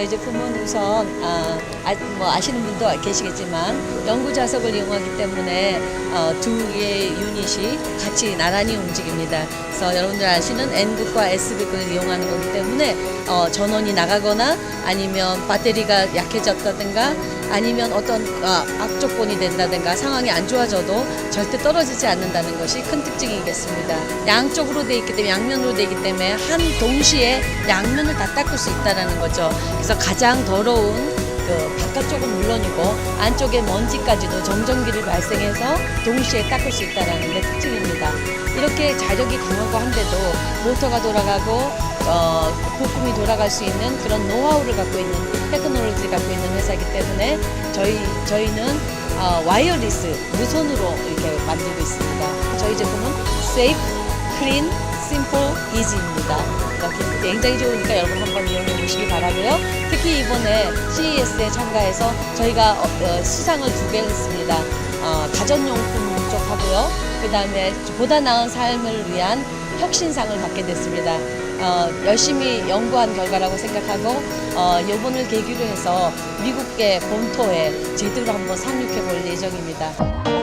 저희 제품은 우선 아, 아, 뭐 아시는 분도 계시겠지만 연구 자석을 이용하기 때문에 어, 두 개의 유닛이 같이 나란히 움직입니다. 그래서 여러분들 아시는 N극과 S극을 이용하는 거기 때문에 어, 전원이 나가거나 아니면 배터리가 약해졌다든가 아니면 어떤 어, 악조건이 된다든가 상황이 안 좋아져도 절대 떨어지지 않는다는 것이 큰 특징이겠습니다. 양쪽으로 돼 있기 때문에 양면으로 돼 있기 때문에 한 동시에 양면을 다 닦을 수 있다는 거죠. 그래서 가장 더러운 그 바깥쪽은 물론이고 안쪽에 먼지까지도 정전기를 발생해서 동시에 닦을 수 있다는 게 특징입니다. 이렇게 자력이 강하고 한데도 모터가 돌아가고 어, 부품이 돌아갈 수 있는 그런 노하우를 갖고 있는 테크놀로지를 갖고 있는 회사이기 때문에 저희 저희는 어, 와이어리스 무선으로 이렇게 만들고 있습니다. 저희 제품은 Safe, Clean, Simple, Easy입니다. 그러니까 굉장히 좋으니까 여러분 한번 이용해 보시기 바라고요. 특히 이번에 CES에 참가해서 저희가 어, 어, 수상을 두 개 했습니다. 어, 가전용품 쪽하고요. 그 다음에 보다 나은 삶을 위한 혁신상을 받게 됐습니다. 어, 열심히 연구한 결과라고 생각하고 어, 이번을 계기로 해서 미국의 본토에 제대로 한번 상륙해 볼 예정입니다.